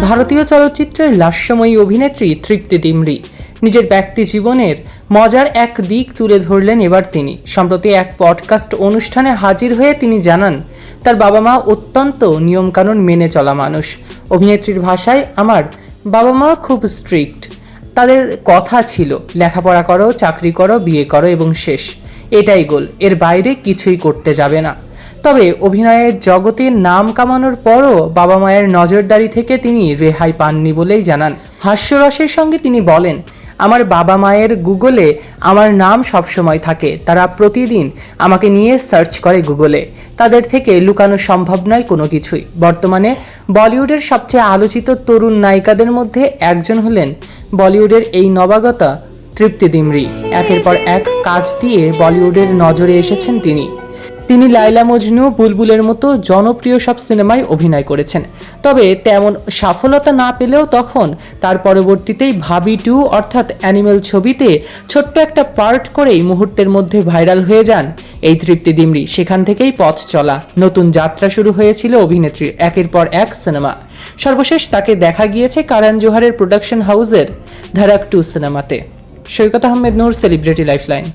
ভারতীয় চলচ্চিত্রের লাস্যময়ী অভিনেত্রী তৃপ্তি দিমরি নিজের ব্যক্তি জীবনের মজার এক দিক তুলে ধরলেন এবার তিনি। সম্প্রতি এক পডকাস্ট অনুষ্ঠানে হাজির হয়ে তিনি জানান, তার বাবা মা অত্যন্ত নিয়মকানুন মেনে চলা মানুষ। অভিনেত্রীর ভাষায় আমার বাবা মা খুব স্ট্রিক্ট তাদের কথা ছিল, লেখাপড়া করো, চাকরি করো, বিয়ে করো এবং শেষ। এটাই গোল এর বাইরে কিছুই করতে যাবে না। তবে অভিনয়ের জগতে নাম কামানোর পরও বাবা মায়ের নজরদারি থেকে তিনি রেহাই পাননি বলেই জানান। হাস্যরসের সঙ্গে তিনি বলেন, আমার বাবা মায়ের গুগলে আমার নাম সবসময় থাকে। তারা প্রতিদিন আমাকে নিয়ে সার্চ করে গুগলে। তাদের থেকে লুকানো সম্ভব নয় কোনো কিছুই। বর্তমানে বলিউডের সবচেয়ে আলোচিত তরুণ নায়িকাদের মধ্যে একজন হলেন বলিউডের এই নবাগতা তৃপ্তি দিমরি একের পর এক কাজ দিয়ে বলিউডের নজরে এসেছেন তিনি। তিনি লাইলা মজনু, বুলবুলের মতো জনপ্রিয় সব সিনেমায় অভিনয় করেছেন। তবে তেমন সফলতা না পেলেও তখন তার পরবর্তীতেই ভাবি টু অর্থাৎ অ্যানিমেল ছবিতে ছোট্ট একটা পার্ট করেই মুহূর্তের মধ্যে ভাইরাল হয়ে যান এই তৃপ্তি দিমরি সেখান থেকেই পথ চলা। নতুন যাত্রা শুরু হয়েছিল অভিনেত্রীর একের পর এক সিনেমা। সর্বশেষ তাকে দেখা গিয়েছে কারণ জোহারের প্রোডাকশন হাউসের ধারাক টু সিনেমাতে। Saikat Ahmed Noor, celebrity lifeline.